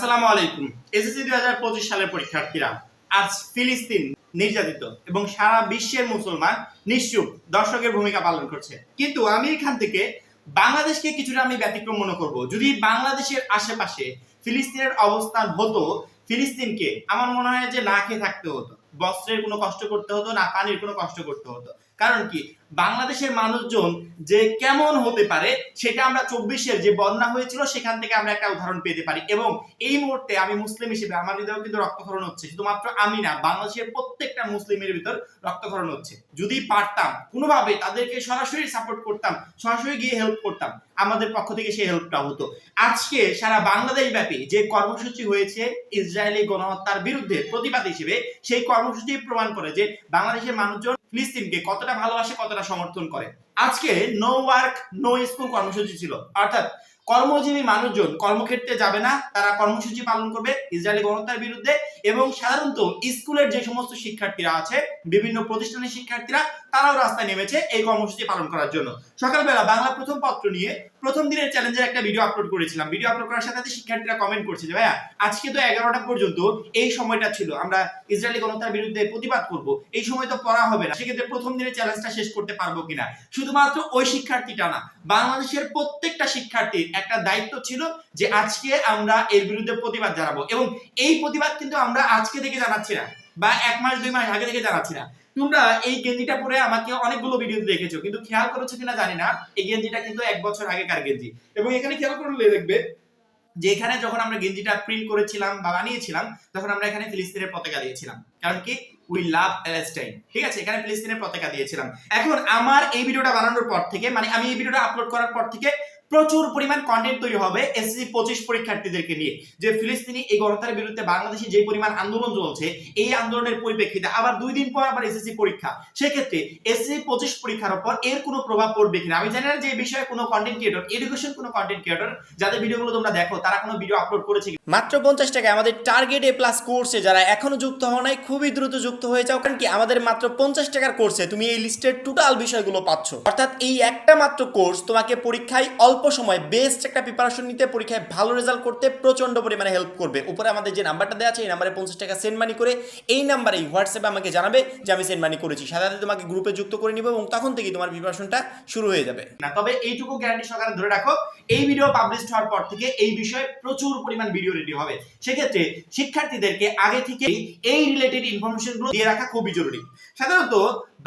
আসসালামু আলাইকুম। এসএসসি দুই হাজার পঁচিশ সালের পরীক্ষার্থীরা, আজ ফিলিস্তিন নির্যাতিত এবং সারা বিশ্বের মুসলমান নিশ্চুপ দর্শকের ভূমিকা পালন করছে। কিন্তু আমি এখান থেকে বাংলাদেশকে কিছুটা আমি ব্যতিক্রম মনে করব। যদি বাংলাদেশের আশেপাশে ফিলিস্তিনের অবস্থান হতো, ফিলিস্তিনকে আমার মনে হয় যে না খেয়ে থাকতে হতো। বস্ত্রের কোনো কষ্ট করতে হতো, না পানির কোনো কষ্ট করতে হতো। কারণ কি? বাংলাদেশের মানুষজন যে কেমন হতে পারে, সেটা আমরা চব্বিশের যে বন্যা হয়েছিল, সেখান থেকে আমরা একটা উদাহরণ পেতে পারি। এবং এই মুহূর্তে আমি মুসলিম হিসেবে, আমার হৃদয়েও কিন্তু রক্তক্ষরণ হচ্ছে। শুধুমাত্র আমি না, বাংলাদেশের প্রত্যেকটা মুসলিমের ভিতর রক্তক্ষরণ হচ্ছে। যদি পারতাম, কোনোভাবে তাদেরকে সরাসরি সাপোর্ট করতাম, সরাসরি গিয়ে হেল্প করতাম, আমাদের পক্ষ থেকে সেই হেল্পটা হতো। আজকে সারা বাংলাদেশ ব্যাপী যে কর্মসূচি হয়েছে, ইসরায়েলি গণহত্যার বিরুদ্ধে প্রতিবাদ হিসেবে, সেই কর্মসূচি প্রমাণ করে যে বাংলাদেশের মানুষজন ফিলিস্তিনকে কতটা ভালোবাসে কতটা সমর্থন করে। আজকে নো ওয়ার্ক নো স্কুল কর্মসূচি ছিল। অর্থাৎ কর্মজীবী মানুষজন কর্মক্ষেত্রে যাবে না, তারা কর্মসূচি পালন করবে ইসরায়েলি গণহত্যার বিরুদ্ধে এবং সাধারণত স্কুলের যে সমস্ত শিক্ষার্থীরা আছে, বিভিন্ন প্রতিষ্ঠানের শিক্ষার্থীরা, তারাও রাস্তায় নেমেছে এই কর্মসূচি পালন করার জন্য। সকালবেলা বাংলা প্রথম পত্র নিয়ে প্রথম দিনের চ্যালেঞ্জের একটা ভিডিও আপলোড করেছিলাম। ভিডিও আপলোড করার সাথে সাথে শিক্ষার্থীরা কমেন্ট করছে যে, ভাইয়া, আজকে তো এগারোটা পর্যন্ত এই সময়টা ছিল, আমরা ইসরায়েলি গণতার বিরুদ্ধে প্রতিবাদ করব, এই সময় তো পড়া হবে না, সেক্ষেত্রে প্রথম দিনের চ্যালেঞ্জটা শেষ করতে পারব কিনা? শুধুমাত্র ওই শিক্ষার্থীটা না, বাংলাদেশের প্রত্যেকটা শিক্ষার্থীর একটা দায়িত্ব ছিল যে আজকে আমরা এর বিরুদ্ধে প্রতিবাদ জানাব। এবং এই প্রতিবাদ কিন্তু আমরা আজকে থেকে জানাচ্ছি না, বা এক মাস, দুই মাস আগে থেকে জানাচ্ছি না। তোমরা এই গেঞ্জিটা পরে আমাকে অনেকগুলো ভিডিও দেখেছ, কিন্তু খেয়াল করেছ কিনা জানি না, এই গেঞ্জিটা কিন্তু এক বছর আগেকার গেঞ্জি। এবং এখানে খেয়াল করলে দেখবে যে এখানে যখন আমরা গেঞ্জিটা প্রিন্ট করেছিলাম বা বানিয়েছিলাম, তখন আমরা এখানে ফিলিস্তিনের পতাকা দিয়েছিলাম। কারণ কি? উই লাভ প্যালেস্টাইন ঠিক আছে? এখানে ফিলিস্তিনের পতাকা দিয়েছিলাম। এখন আমার এই ভিডিওটা বানানোর পর থেকে মানে আমি এই ভিডিওটা আপলোড করার পর থেকে প্রচুর পরিমাণ কন্টেন্ট তৈরি হবে এসএসসি পঁচিশ পরীক্ষার্থীদেরকে নিয়ে। যে ফিলিস্তিনি এই গণতার বিরুদ্ধে বাংলাদেশে যে পরিমাণ আন্দোলন চলছে, এই আন্দোলনের পরিপ্রেক্ষিতে আবার দুই দিন পর আবার এসএসসি পরীক্ষা। সেক্ষেত্রে এসএসসি পঁচিশ পরীক্ষার উপর এর কোনো প্রভাব পড়বে কিনা? আমি জানি না যে বিষয়ে কোনো কন্টেন্ট ক্রিয়েটর এডুকেশন কোনো কন্টেন্ট ক্রিয়েটর যাদের ভিডিওগুলো তোমরা দেখো, তারা কোনো ভিডিও আপলোড করেছে মাত্র পঞ্চাশ টাকায় আমাদের টার্গেট এ প্লাস কোর্সে যারা এখনও যুক্ত হওয়া নাই, খুবই দ্রুত যুক্ত হয়ে যাও, কারণ কি আমাদের মাত্র পঞ্চাশ টাকার কোর্সে তুমি এই লিস্টের টোটাল বিষয়গুলো পাচ্ছ। অর্থাৎ এই একটা মাত্র কোর্স তোমাকে পরীক্ষায় অল্প সময় বেস্ট একটা প্রিপারেশন নিতে, পরীক্ষায় ভালো রেজাল্ট করতে প্রচণ্ড পরিমাণে হেল্প করবে। উপরে আমাদের যে নাম্বারটা দেওয়া আছে, এই নাম্বারে পঞ্চাশ টাকা সেন্ড মানি করে এই নাম্বারেই হোয়াটসঅ্যাপে আমাকে জানাবে যে আমি সেন্ড মানি করেছি। সাথে তোমাকে গ্রুপে যুক্ত করে নিব এবং তখন থেকেই তোমার প্রিপারেশনটা শুরু হয়ে যাবে। না, তবে এইটুকু গ্যারান্টি সহকারে ধরে রাখো, এই ভিডিও পাবলিশ হওয়ার পর থেকে এই বিষয়ে প্রচুর পরিমাণ ভিডিও রেডি হবে। সেক্ষেত্রে শিক্ষার্থীদেরকে আগে থেকে এই রিলেটেড ইনফরমেশনগুলো দিয়ে রাখা খুবই জরুরি। সাধারণত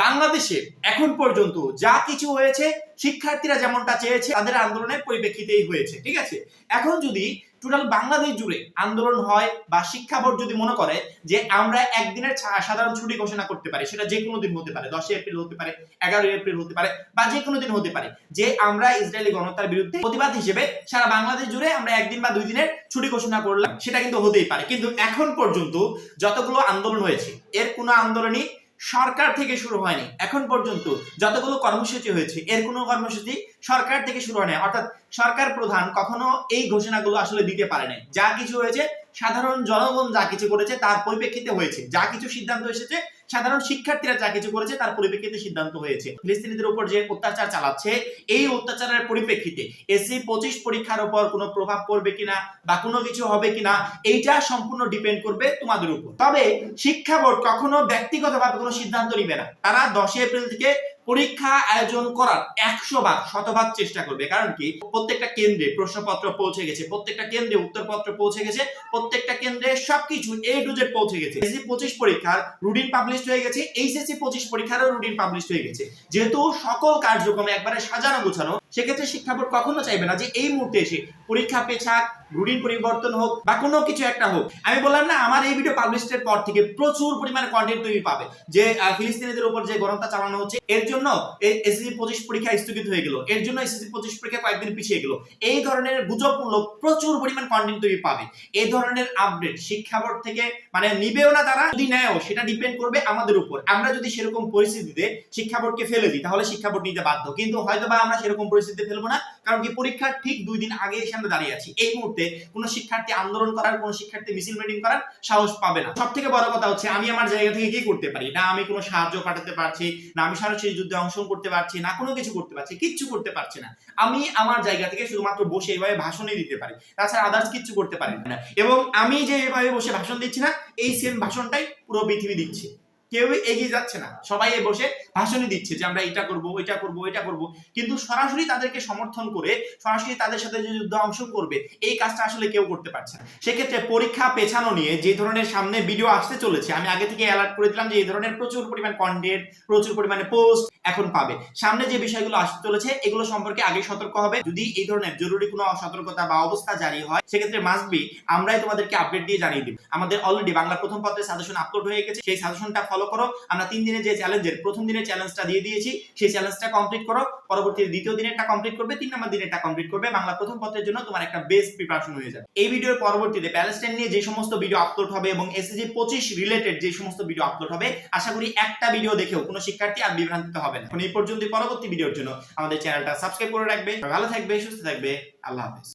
বাংলাদেশে এখন পর্যন্ত যা কিছু হয়েছে শিক্ষার্থীরা যেমনটা চেয়েছে, তাদের আন্দোলনের পরিপ্রেক্ষিতেই হয়েছে, ঠিক আছে? এখন যদি টোটাল বাংলাদেশ জুড়ে আন্দোলন হয় বা শিক্ষা বোর্ড যদি মনে করে যে আমরা একদিনের সাধারণ ছুটি ঘোষণা করতে পারি, সেটা যে কোনো দিন হতে পারে, দশই এপ্রিল হতে পারে, এগারোই এপ্রিল হতে পারে, বা যে কোনো দিন হতে পারে, যে আমরা ইসরায়েলি গণতার বিরুদ্ধে প্রতিবাদ হিসেবে সারা বাংলাদেশ জুড়ে আমরা একদিন বা দুই দিনের ছুটি ঘোষণা করলাম, সেটা কিন্তু হতেই পারে। কিন্তু এখন পর্যন্ত যতগুলো আন্দোলন হয়েছে, এর কোনো আন্দোলনই সরকার থেকে শুরু হয়নি। এখন পর্যন্ত যতগুলো কর্মসূচি হয়েছে, এর কোনো কর্মসূচি সরকার থেকে শুরু হয়নি। অর্থাৎ সরকার প্রধান কখনো এই ঘোষণাগুলো আসলে দিতে পারে নাই যা কিছু হয়েছে সাধারণ জনগণ যা কিছু করেছে তার পরিপ্রেক্ষিতে হয়েছে। যা কিছু সিদ্ধান্ত এসেছে, সাধারণ শিক্ষার্থীরা যা কিছু করেছে তার পরিপ্রেক্ষিতে সিদ্ধান্ত হয়েছে। ফিলিস্তিনিদের উপর যে অত্যাচার চালাচ্ছে, এই অত্যাচারের পরিপ্রেক্ষিতে এসি পঁচিশ পরীক্ষার উপর কোনো প্রভাব পড়বে কিনা বা কোনো কিছু হবে কিনা, এইটা সম্পূর্ণ ডিপেন্ড করবে তোমাদের উপর। তবে শিক্ষা বোর্ড কখনো ব্যক্তিগতভাবে কোনো সিদ্ধান্ত নিবে না। তারা দশই এপ্রিল থেকে পরীক্ষা আয়োজন করার একশো ভাগ, শতভাগ চেষ্টা করবে। কারণ কি? প্রত্যেকটা কেন্দ্রে প্রশ্নপত্র পৌঁছে গেছে, প্রত্যেকটা কেন্দ্রে উত্তরপত্র পৌঁছে গেছে, প্রত্যেকটা কেন্দ্রে সবকিছু এ টু জেড পৌঁছে গেছে। এসএসসি পঁচিশ পরীক্ষার রুটিন পাবলিশ হয়ে গেছে এইচএসসি পঁচিশ পরীক্ষারও রুটিন পাবলিশ হয়ে গেছে। যেহেতু সকল কার্যক্রমে একবারে সাজানো গোছানো সেক্ষেত্রে শিক্ষা বোর্ড কখনো চাইবে না যে এই মুহূর্তে এসে পরীক্ষা পেছাক রুটিন পরিবর্তন হোক বা কোনো কিছু একটা হোক। আমি বললাম না, আমার এই ভিডিও পাবলিশের পর থেকে প্রচুর পরিমাণে কন্টেন্ট তুমি পাবে। যে ফিলিস্তিনিদের উপর যে গণহত্যা চালানো হচ্ছে, এর জন্য এসএসসি পঁচিশ পরীক্ষা স্থগিত হয়ে গেল। এর জন্য এসএসসি পঁচিশ পরীক্ষা কয়েকদিন পিছিয়ে গেল। এই ধরনের গুজবমূলক প্রচুর পরিমাণ কন্টেন্ট তুমি পাবে। এই ধরনের আপডেট শিক্ষা বোর্ড থেকে মানে নিবেও না তারা, যদি নেয়ও, সেটা ডিপেন্ড করবে আমাদের উপর। আমরা যদি সেরকম পরিস্থিতিতে শিক্ষা বোর্ডকে ফেলে দিই, তাহলে শিক্ষা বোর্ড নিতে বাধ্য। কিন্তু হয়তো বা আমরা সেরকম পরিস্থিতি পরিস্থিতিতে ফেলব না। কারণ কি পরীক্ষার ঠিক দুই দিন আগে এসে আমরা দাঁড়িয়ে আছি। এই মুহূর্তে কোনো শিক্ষার্থী আন্দোলন করার, কোনো শিক্ষার্থী মিছিল মিটিং করার সাহস পাবে না। সব থেকে বড় কথা হচ্ছে, আমি আমার জায়গা থেকে কি করতে পারি? না আমি কোনো সাহায্য পাঠাতে পারছি, না আমি সরাসরি যুদ্ধে অংশগ্রহণ করতে পারছি, না কোনো কিছু করতে পারছি, কিচ্ছু করতে পারছি না। আমি আমার জায়গা থেকে শুধুমাত্র বসে এইভাবে ভাষণই দিতে পারি। তাছাড়া আদার্স কিচ্ছু করতে পারি না। এবং আমি যে এভাবে বসে ভাষণ দিচ্ছি না, এই সেম ভাষণটাই পুরো পৃথিবী দিচ্ছে। কেউই এগিয়ে যাচ্ছে না। সবাই বসে ভাষণই দিচ্ছে যে আমরা এটা করব এটা করব এটা করব। কিন্তু সরাসরি তাদেরকে সমর্থন করে, সরাসরি তাদের সাথে যে যুদ্ধ অংশ করবে, এই কাজটা আসলে কেউ করতে পারছে না। সেক্ষেত্রে পরীক্ষা পেছানো নিয়ে যে ধরনের সামনে ভিডিও আসতে চলেছে, আমি আগে থেকে অ্যালার্ট করে দিলাম যে এই ধরনের প্রচুর পরিমাণ কন্টেন্ট প্রচুর পরিমাণে পোস্ট এখন পাবে। সামনে যে বিষয়গুলো আসতে চলেছে, এগুলো সম্পর্কে আগে সতর্ক হবে। যদি এই ধরনের জরুরি কোনো সতর্কতা বা অবস্থা জারি হয়, সেক্ষেত্রে মাস্ট বি আমরাই তোমাদেরকে আপডেট দিয়ে জানিয়ে দিব। আমাদের অলরেডি বাংলা প্রথম পত্রের সাজেশন আপলোড হয়ে গেছে, সেই সাজেশনটা ফলো করো। আমরা তিন দিনের যে চ্যালেঞ্জের প্রথম দিনের চ্যালেঞ্জটা দিয়ে দিয়েছি, সেই চ্যালেঞ্জটা কমপ্লিট করো। পরবর্তী দ্বিতীয় দিনেরটা কমপ্লিট করবে, তিন নম্বর দিনেরটা কমপ্লিট করবে। বাংলা প্রথম পত্রের জন্য তোমার একটা বেস্ট প্রিপারেশন হয়ে যাবে। এই ভিডিওর পরবর্তীতে প্যালেস্টাইন নিয়ে যে সমস্ত ভিডিও আপলোড হবে এবং এসএসজি পঁচিশ রিলেটেড যে সমস্ত ভিডিও আপলোড হবে, আশা করি একটা ভিডিও দেখেও কোনো শিক্ষার্থী আর বিভ্রান্তিত হবে না এই পর্যন্ত পরবর্তী ভিডিওর জন্য। আমাদের চ্যানেলটা সাবস্ক্রাইব করে রাখবে ভালো থাকবে, সুস্থ থাকবে। আল্লাহ হাফেজ।